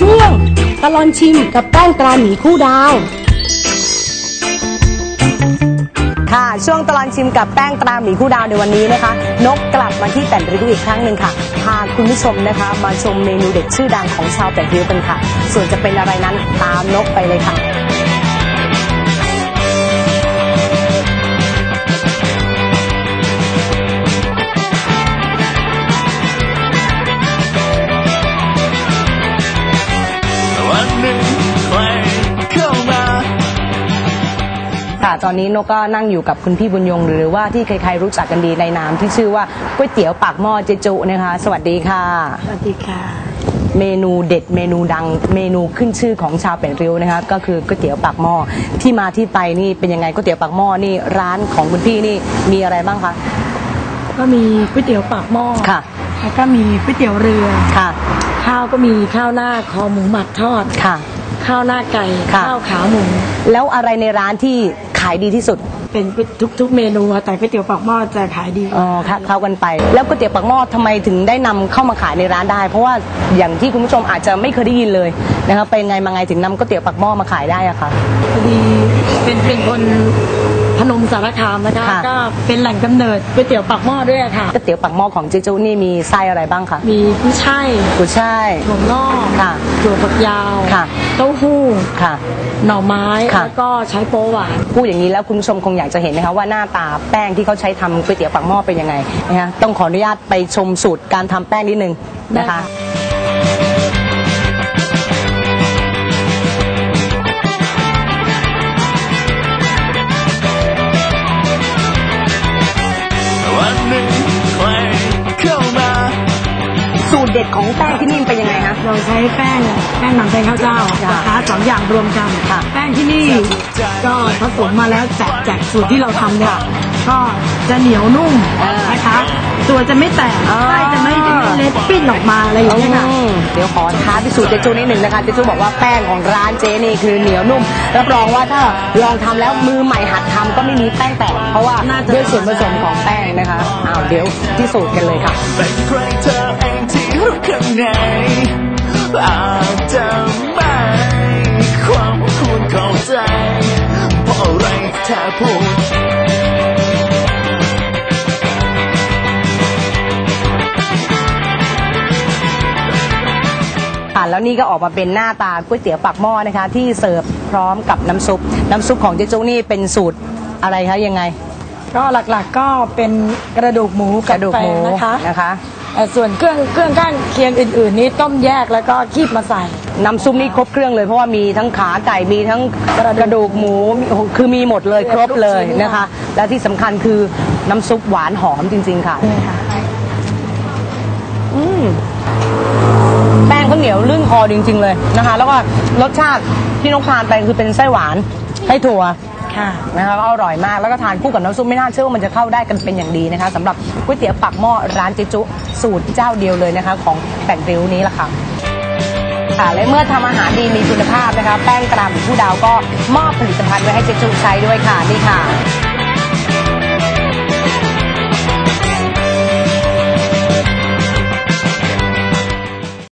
ช่วงตลอนชิมกับแป้งตราหมีคู่ดาว ค่ะ ช่วงตลอนชิมกับแป้งตราหมีคู่ดาวในวันนี้นะคะ นกกลับมาที่แต่นริ้วอีกครั้งหนึ่งค่ะ พาคุณผู้ชมนะคะ มาชมเมนูเด็ดชื่อดังของชาวแต่นริ้วกันค่ะ ส่วนจะเป็นอะไรนั้นตามนกไปเลยค่ะ ค่ะตอนนี้นกก็นั่งอยู่กับคุณพี่บุญยง หรือว่าที่ใครๆรู้จักกันดีในนามที่ชื่อว่าก๋วยเตี๋ยวปากหม้อเจจุนะคะ สวัสดีค่ะ สวัสดีค่ะ เมนูเด็ดเมนูดังเมนูขึ้นชื่อของชาวเป็ดริ้วนะคะก็คือก๋วยเตี๋ยวปากหม้อที่มาที่ไปนี่เป็นยังไงก๋วยเตี๋ยวปากหม้อนี่ร้านของคุณพี่นี่มีอะไรบ้างคะก็มีก๋วยเตี๋ยวปากหม้อค่ะ แล้วก็มีก๋วยเตี๋ยวเรือค่ะ ข้าวก็มีข้าวหน้าคอหมูหมักทอดค่ะ ข้าวหน้าไก่ ค่ะ ข้าวขาหมู แล้วอะไรในร้านที่ ขายดีที่สุด เป็นทุกทุกๆเมนูอะแต่ก๋วยเตี๋ยวปากหม้อจะขายดี อ๋อค่ะเข้ากันไป แล้วก๋วยเตี๋ยวปากหม้อทำไมถึงได้นำเข้ามาขายในร้านได้ เพราะว่าอย่างที่คุณผู้ชมอาจจะไม่เคยได้ยินเลยนะคะเป็นไงมาไงถึงนำก๋วยเตี๋ยวปากหม้อมาขายได้อะคะ พอดีเป็นเป็นคน พนมสารคามนะคะ ค่ะ ก็เป็นแหล่งกำเนิดก๋วยเตี๋ยวปากหม้อด้วยอะค่ะ ก๋วยเตี๋ยวปากหม้อของเจจุนี่มีไส้อะไรบ้างคะมีกุ้ยช่ายกุยช่าย ถั่วงอกค่ะถั่วฝักยาวค่ะ เต้าหู้ ค่ะ หน่อไม้ ค่ะ แล้วก็ใช้โป๊หวาน พูดอย่างนี้แล้วคุณผู้ชมคงอยากจะเห็นนะคะว่าหน้าตาแป้งที่เขาใช้ทำก๋วยเตี๋ยวปากหม้อเป็นยังไงนะคะต้องขออนุญาตไปชมสูตรการทำแป้งนิดนึงนะได้คะ เด็ดของแป้งที่นี่เป็นยังไงคะเราใช้แป้งแป้งนำแป้งข้าวเจ้าค่ะนะคะสองอย่างรวมกันค่ะแป้งที่นี่ก็ผสมมาแล้วจากจากสูตรที่เราทำเนี่ยก็จะเหนียวนุ่มนะคะตัวจะไม่แตกอ๋อไส้จะไม่จะไม่เล็ดปิ้นออกมาอะไรอย่างเงี้ยค่ะอืมเดี๋ยวขอท้าพิสูจน์เจจูนิดหนึ่งนะคะเจจูบอกว่าแป้งของร้านเจนี่คือเหนียวนุ่มรับรองว่าถ้าลองทำแล้วมือใหม่หัดทำก็ไม่มีแป้งแตกเพราะว่าน่าจะด้วยส่วนผสมของแป้งนะคะอ้าวเดี๋ยวพิสูจน์กันเลยค่ะ รู้ข้างในอาจจะไม่ความควรเข้าใจ เพราะอะไรเธอพูดค่ะแล้วนี่ก็ออกมาเป็นหน้าตาก๋วยเตี๋ยวปากหม้อนะคะ ที่เสิร์ฟพร้อมกับน้ำซุป น้ำซุปของเจ๊จุนี่เป็นสูตรอะไรคะยังไง ก็หลักๆก็เป็นกระดูกหมูกกับระดูกแฟหมูนะคะนะคะเอ่อ ส่วนเครื่องเครื่องก้านเคียงอื่น ๆ นี้ต้มแยกแล้วก็คีบมาใส่ น้ำซุปนี่ครบเครื่องเลยเพราะว่ามีทั้งขาไก่มีทั้งกระดูกหมูมีโอ้โหคือมีหมดเลยครบเลยนะคะ และที่สำคัญคือน้ำซุปหวานหอมจริง ๆ ค่ะนี่ค่ะอืมแป้งเขาเหนียวลื่นคอจริง ๆ เลยนะคะ แล้วก็รสชาติที่นกทานไปคือเป็นไส้หวานไส้ถั่ว ค่ะนะคะก็อร่อยมากแล้วก็ทานคู่กับน้ำซุปไม่น่าเชื่อว่ามันจะเข้าได้กันเป็นอย่างดีนะคะสำหรับก๋วยเตี๋ยวปักหม้อร้านเจจุ สูตรเจ้าเดียวเลยนะคะของแป่นริ้วนี้ละค่ะค่ะและเมื่อทำอาหารดีมีคุณภาพนะคะ แป้งกระหลำผู้ดาวก็มอบผลิตภัณฑ์ไว้ให้เจจุใช้ด้วยค่ะนี่ค่ะ